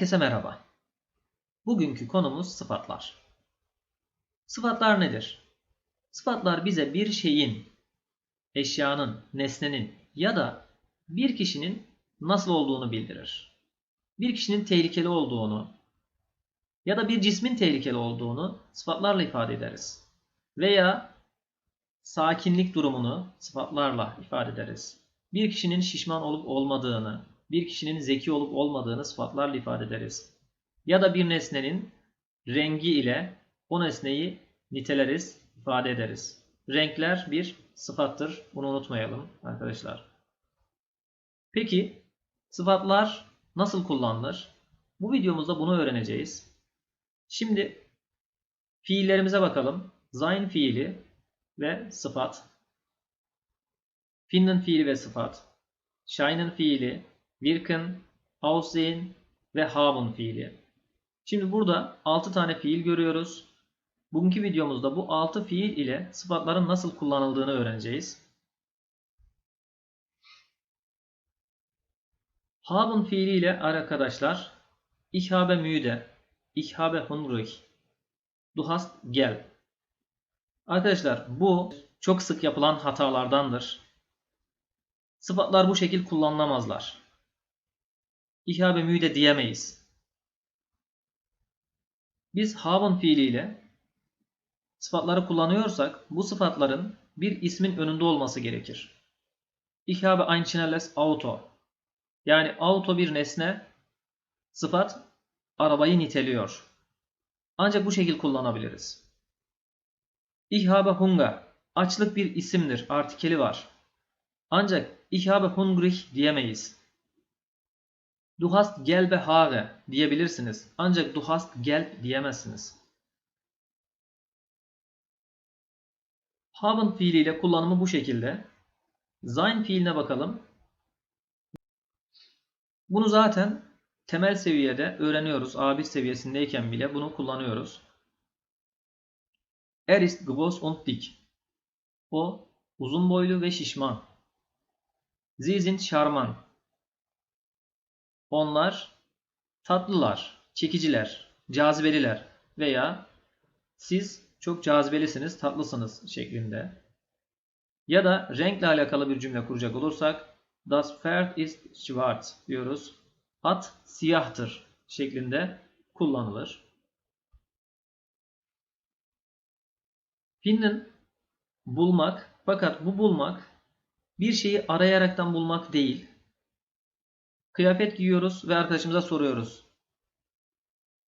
Herkese merhaba. Bugünkü konumuz sıfatlar. Sıfatlar nedir? Sıfatlar bize bir şeyin, eşyanın, nesnenin ya da bir kişinin nasıl olduğunu bildirir. Bir kişinin tehlikeli olduğunu ya da bir cismin tehlikeli olduğunu sıfatlarla ifade ederiz. Veya sakinlik durumunu sıfatlarla ifade ederiz. Bir kişinin şişman olup olmadığını, bir kişinin zeki olup olmadığını sıfatlarla ifade ederiz. Ya da bir nesnenin rengi ile o nesneyi niteleriz, ifade ederiz. Renkler bir sıfattır. Bunu unutmayalım arkadaşlar. Peki sıfatlar nasıl kullanılır? Bu videomuzda bunu öğreneceğiz. Şimdi fiillerimize bakalım. Sein fiili ve sıfat. Finden fiili ve sıfat. Scheinen fiili, wirken, aussehen ve haben fiili. Şimdi burada 6 tane fiil görüyoruz. Bugünkü videomuzda bu 6 fiil ile sıfatların nasıl kullanıldığını öğreneceğiz. Haben fiili ile arkadaşlar Ich habe müde, Ich habe hungrig, Du hast gel. Arkadaşlar bu çok sık yapılan hatalardandır. Sıfatlar bu şekil kullanılamazlar. Ich habe müde diyemeyiz. Biz haben fiiliyle sıfatları kullanıyorsak bu sıfatların bir ismin önünde olması gerekir. Ich habe ein Auto. Yani auto bir nesne, sıfat arabayı niteliyor. Ancak bu şekil kullanabiliriz. Ich habe Hunger. Açlık bir isimdir, artikeli var. Ancak ich habe diyemeyiz. Du hast gelbe Haare diyebilirsiniz. Ancak du hast gelb diyemezsiniz. Haben fiiliyle kullanımı bu şekilde. Sein fiiline bakalım. Bunu zaten temel seviyede öğreniyoruz. A1 seviyesindeyken bile bunu kullanıyoruz. Er ist groß und dick. O uzun boylu ve şişman. Sie sind charmant. Onlar tatlılar, çekiciler, cazibeliler veya siz çok cazibelisiniz, tatlısınız şeklinde. Ya da renkle alakalı bir cümle kuracak olursak Das Pferd ist schwarz diyoruz. At siyahtır şeklinde kullanılır. Finden bulmak fakat bu bulmak bir şeyi arayaraktan bulmak değil. Kıyafet giyiyoruz ve arkadaşımıza soruyoruz.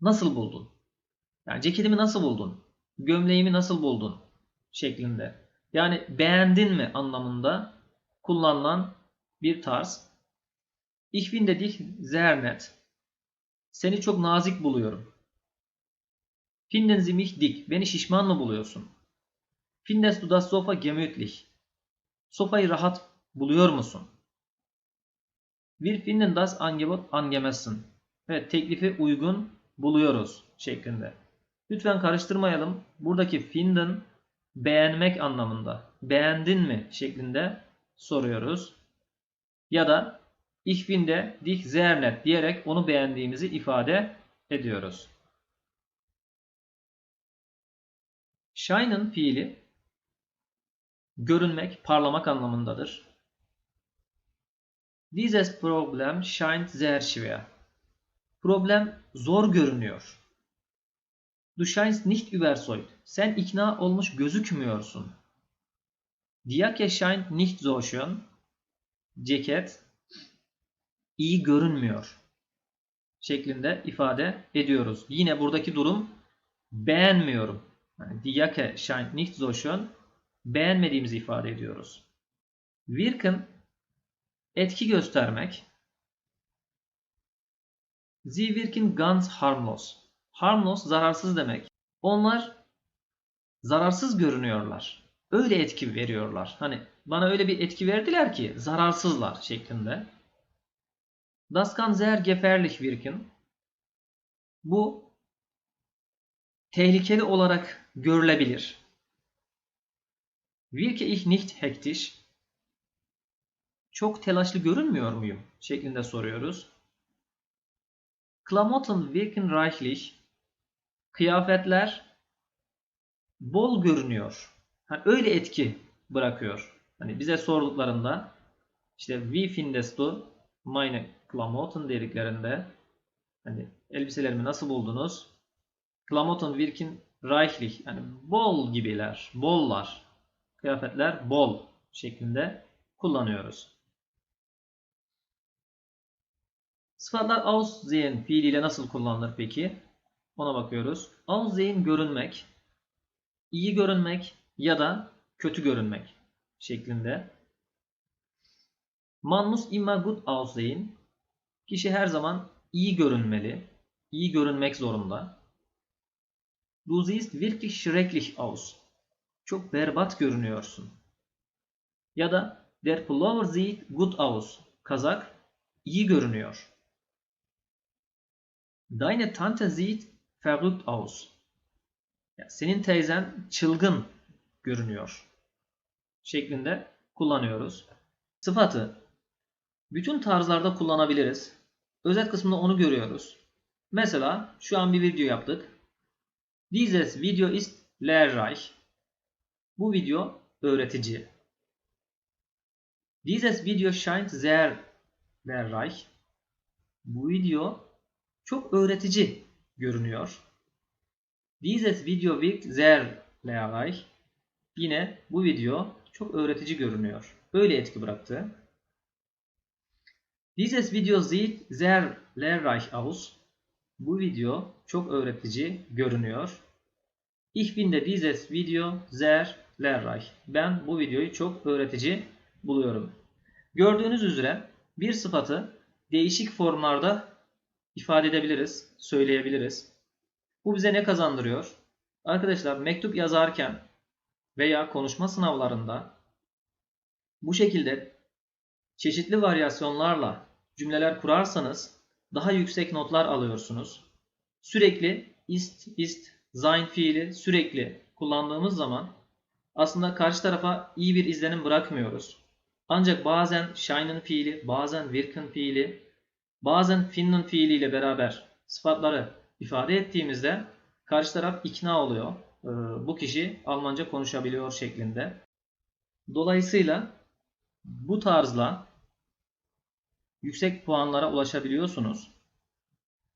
Nasıl buldun? Yani ceketimi nasıl buldun? Gömleğimi nasıl buldun? Şeklinde. Yani beğendin mi anlamında kullanılan bir tarz. Ich finde dich sehr net. Seni çok nazik buluyorum. Finden Sie mich dick. Beni şişman mı buluyorsun? Findest du das Sofa gemütlich? Sofayı rahat buluyor musun? Wir finden das Angebot angemessen. Evet teklifi uygun buluyoruz şeklinde. Lütfen karıştırmayalım. Buradaki finden beğenmek anlamında. Beğendin mi şeklinde soruyoruz. Ya da ich finde dich sehr net diyerek onu beğendiğimizi ifade ediyoruz. Scheinen fiili görünmek, parlamak anlamındadır. Dieses Problem scheint sehr schwer. Problem zor görünüyor. Du scheinst nicht überzeugt. Sen ikna olmuş gözükmüyorsun. Die Jacke scheint nicht so schön. Ceket iyi görünmüyor şeklinde ifade ediyoruz. Yine buradaki durum beğenmiyorum. Yani die Jacke scheint nicht so schön. Beğenmediğimizi ifade ediyoruz. Wirken etki göstermek. Sie wirken ganz harmlos. Harmlos zararsız demek. Onlar zararsız görünüyorlar. Öyle etki veriyorlar. Hani bana öyle bir etki verdiler ki zararsızlar şeklinde. Das kann sehr gefährlich wirken. Bu tehlikeli olarak görülebilir. Wirke ich nicht hektisch? Çok telaşlı görünmüyor muyum? şeklinde soruyoruz. Klamotten wirken reichlich. Kıyafetler bol görünüyor. Hani öyle etki bırakıyor. Hani bize sorduklarında işte wie findest du meine Klamotten dediklerinde hani elbiselerimi nasıl buldunuz? Klamotten wirken reichlich. Yani bol gibiler, bollar. Kıyafetler bol şeklinde kullanıyoruz. Sıfatlar aussehen fiiliyle nasıl kullanılır peki? Ona bakıyoruz. Aussehen görünmek, iyi görünmek ya da kötü görünmek şeklinde. Man muss immer gut aussehen. Kişi her zaman iyi görünmeli, iyi görünmek zorunda. Du siehst wirklich schrecklich aus. Çok berbat görünüyorsun. Ya da der Pullover sieht gut aus. Kazak iyi görünüyor. Deine Tante sieht verrückt aus. Ya senin teyzen çılgın görünüyor. Şeklinde kullanıyoruz. Sıfatı bütün tarzlarda kullanabiliriz. Özet kısmında onu görüyoruz. Mesela şu an bir video yaptık. Dieses Video ist lehrreich. Bu video öğretici. Dieses Video scheint sehr lehrreich. Bu video çok öğretici görünüyor. Dieses Video wirkt sehr lehrreich. Yine bu video çok öğretici görünüyor. Öyle etki bıraktı. Dieses Video sieht sehr lehrreich aus. Bu video çok öğretici görünüyor. Ich finde dieses Video sehr lehrreich. Ben bu videoyu çok öğretici buluyorum. Gördüğünüz üzere bir sıfatı değişik formlarda ifade edebiliriz, söyleyebiliriz. Bu bize ne kazandırıyor? Arkadaşlar mektup yazarken veya konuşma sınavlarında bu şekilde çeşitli varyasyonlarla cümleler kurarsanız daha yüksek notlar alıyorsunuz. Sürekli ist, ist, sein fiili sürekli kullandığımız zaman aslında karşı tarafa iyi bir izlenim bırakmıyoruz. Ancak bazen scheinen fiili, bazen wirken fiili, bazen finden fiiliyle beraber sıfatları ifade ettiğimizde karşı taraf ikna oluyor. Ee, Bu kişi Almanca konuşabiliyor şeklinde. Dolayısıyla bu tarzla yüksek puanlara ulaşabiliyorsunuz.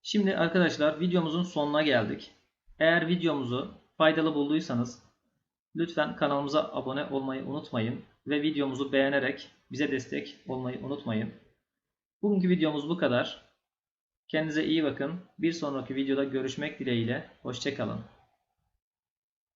Şimdi arkadaşlar videomuzun sonuna geldik. Eğer videomuzu faydalı bulduysanız lütfen kanalımıza abone olmayı unutmayın ve videomuzu beğenerek bize destek olmayı unutmayın. Bugünkü videomuz bu kadar. Kendinize iyi bakın. Bir sonraki videoda görüşmek dileğiyle. Hoşçakalın.